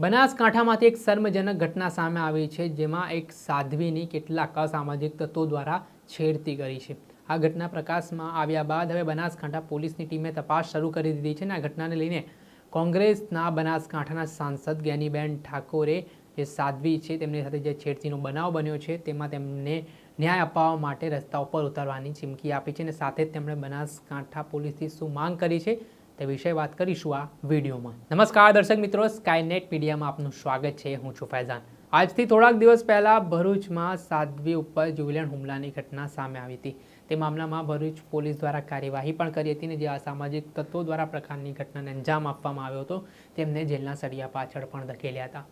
બનાસકાંઠામાંથી એક શર્મજનક ઘટના સામે આવી છે, જેમાં એક સાધ્વીની કેટલાક અસામાજિક તત્વો દ્વારા છેડતી કરી છે. આ ઘટના પ્રકાશમાં આવ્યા બાદ હવે બનાસકાંઠા પોલીસની ટીમે તપાસ શરૂ કરી દીધી છે અને આ ઘટનાને લઈને કોંગ્રેસના બનાસકાંઠાના સાંસદ જ્ઞાનીબેન ઠાકોરે જે સાધ્વી છે, તેમની સાથે જે છેડતીનો બનાવ બન્યો છે, તેમાં તેમને ન્યાય અપાવવા માટે રસ્તા ઉપર ઉતારવાની ચીમકી આપી છે અને સાથે જ તેમણે બનાસકાંઠા પોલીસથી શું માંગ કરી છે તે વિશે વાત કરીશું આ વિડીયોમાં. નમસ્કાર દર્શક મિત્રો સ્કાયનેટ મીડિયામાં આપનું સ્વાગત છે. હું છું ફૈઝાન. આજથી થોડાક દિવસ પહેલાં ભરૂચમાં સાધ્વી ઉપર જીવલેણ હુમલાની ઘટના સામે આવી હતી. તે મામલામાં ભરૂચ પોલીસ દ્વારા કાર્યવાહી પણ કરી હતી ને જે અસામાજિક તત્વો દ્વારા પ્રકારની ઘટનાને અંજામ આપવામાં આવ્યો હતો, તેમને જેલના સળિયા પાછળ પણ ધકેલ્યા હતા.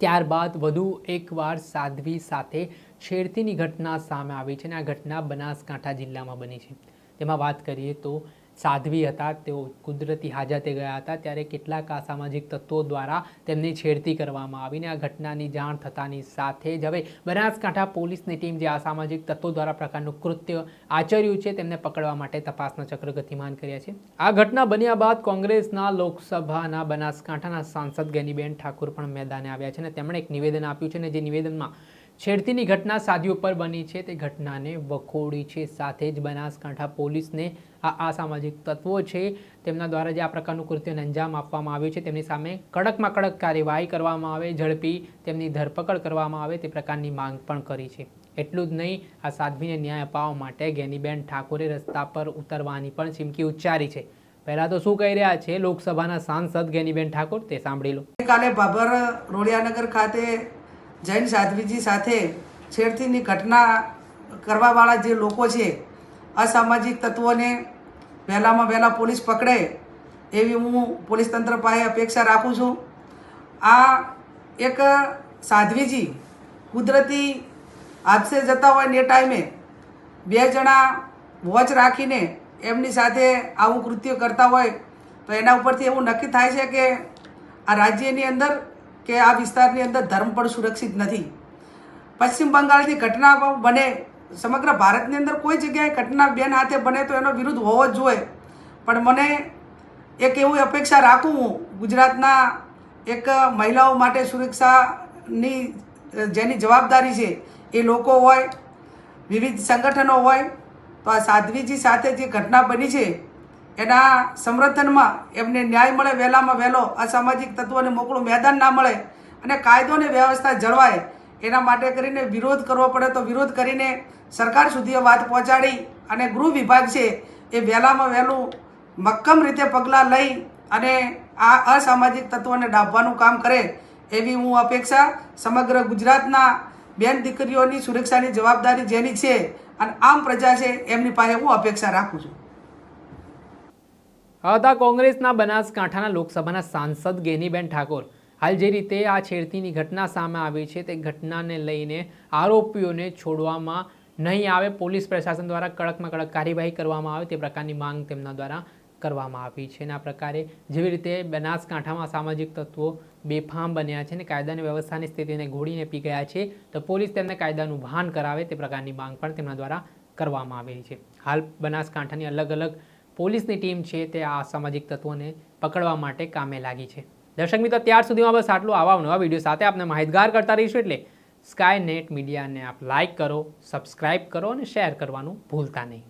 ત્યારબાદ વધુ એકવાર સાધ્વી સાથે છેડતીની ઘટના સામે આવી છે અને આ ઘટના બનાસકાંઠા જિલ્લામાં બની છે. તેમાં વાત કરીએ તો સાધ્વી હતા, તેઓ કુદરતી હાજતે ગયા હતા, ત્યારે કેટલાક અસામાજિક તત્વો દ્વારા તેમની છેડતી કરવામાં આવીને આ ઘટનાની જાણ થતાની સાથે જ હવે બનાસકાંઠા પોલીસની ટીમ જે અસામાજિક તત્વો દ્વારા પ્રકારનું કૃત્ય આચર્યું છે, તેમને પકડવા માટે તપાસના ચક્ર ગતિમાન કર્યા છે. આ ઘટના બન્યા બાદ કોંગ્રેસના લોકસભાના બનાસકાંઠાના સાંસદ ગેનીબેન ઠાકુર પણ મેદાને આવ્યા છે અને તેમણે એક નિવેદન આપ્યું છે અને જે નિવેદનમાં છેડતીની ઘટના સાદી ઉપર બની છે. તે ઘટનાને વખોડી છે. સાથે જ બનાસકાંઠા પોલીસને આ અસામાજિક તત્વો છે. તેમના દ્વારા જે આ પ્રકારનું કૃત્યને અંજામ આપવામાં આવ્યું છે, તેમની સામે કડકમાં કડક કાર્યવાહી કરવામાં આવે, ઝડપી તેમની ધરપકડ કરવામાં આવે તે પ્રકારની માંગ પણ કરી છે. એટલું જ નહીં, આ સાધ્વીને ન્યાય અપાવવા માટે ગેનીબેન ઠાકોરે રસ્તા પર ઉતરવાની પણ ચીમકી ઉચ્ચારી છે. પહેલા તો શું કહી રહ્યા છે? લોકસભાના સાંસદ ગેનીબેન ઠાકોર, તે સાંભળી લો. કાલે બાબર રોડિયાનગર ખાતે જૈન સાધ્વીજી સાથે છેડતીની ઘટના કરવાવાળા જે લોકો છે, અસામાજિક તત્વોને વહેલામાં વહેલા પોલીસ પકડે એવી હું પોલીસ તંત્ર પાસે અપેક્ષા રાખું છું. આ એક સાધ્વીજી કુદરતી હાદસે જતા હોય ને એ ટાઈમે બે જણા વોચ રાખીને એમની સાથે આવું કૃત્ય કરતા હોય, તો એના ઉપરથી એવું નક્કી થાય છે કે આ રાજ્યની અંદર કે આ વિસ્તારની અંદર ધર્મ પણ સુરક્ષિત નથી. પશ્ચિમ બંગાળથી ઘટના બને, સમગ્ર ભારતની અંદર કોઈ જગ્યાએ ઘટના બેન હાથે બને તો એનો વિરુદ્ધ હોવો જ જોઈએ. પણ મને એક એવું અપેક્ષા રાખું હું, ગુજરાતના એક મહિલાઓ માટે સુરક્ષાની જેની જવાબદારી છે એ લોકો હોય, વિવિધ સંગઠનો હોય, તો આ સાધ્વીજી સાથે જે ઘટના બની છે એના સમર્થનમાં એમને ન્યાય મળે, વહેલામાં વહેલો અસામાજિક તત્વોને મોકળું મેદાન ના મળે અને કાયદો અને વ્યવસ્થા જળવાય, એના માટે કરીને વિરોધ કરવો પડે તો વિરોધ કરીને સરકાર સુધી વાત પહોંચાડી અને ગૃહ વિભાગ છે એ વહેલામાં વહેલું મક્કમ રીતે પગલાં લઈ અને આ અસામાજિક તત્વોને ડાબવાનું કામ કરે એવી હું અપેક્ષા સમગ્ર ગુજરાતના બેન દીકરીઓની સુરક્ષાની જવાબદારી જેની છે અને આમ પ્રજા છે એમની પાસે હું અપેક્ષા રાખું છું. હતા કોંગ્રેસના બનાસકાંઠાના લોકસભાના સાંસદ ગેનીબેન ઠાકોર. હાલ જે રીતે આ છેડતીની ઘટના સામે આવી છે, તે ઘટનાને લઈને આરોપીઓને છોડવામાં નહીં આવે, પોલીસ પ્રશાસન દ્વારા કડકમાં કડક કાર્યવાહી કરવામાં આવે તે પ્રકારની માંગ તેમના દ્વારા કરવામાં આવી છે અને આ પ્રકારે જેવી રીતે બનાસકાંઠામાં સામાજિક તત્વો બેફામ બન્યા છે અને કાયદાની વ્યવસ્થાની સ્થિતિને ઘોડીને પી ગયા છે, તો પોલીસ તેમને કાયદાનું ભાન કરાવે તે પ્રકારની માંગ પણ તેમના દ્વારા કરવામાં આવેલી છે. હાલ બનાસકાંઠાની અલગ અલગ પોલીસની ટીમ છે તે આ સામાજિક તત્વોને પકડવા માટે કામે લાગી છે. દર્શક મિત્રો, ત્યાર સુધીમાં બસ આટલું. આવા નવા વીડિયો સાથે આપણે માહિતગાર કરતા રહીશું એટલે સ્કાય નેટ મીડિયાને આપ લાઇક કરો સબસ્ક્રાઇબ કરો અને શેર કરવાનું ભૂલતા નહીં.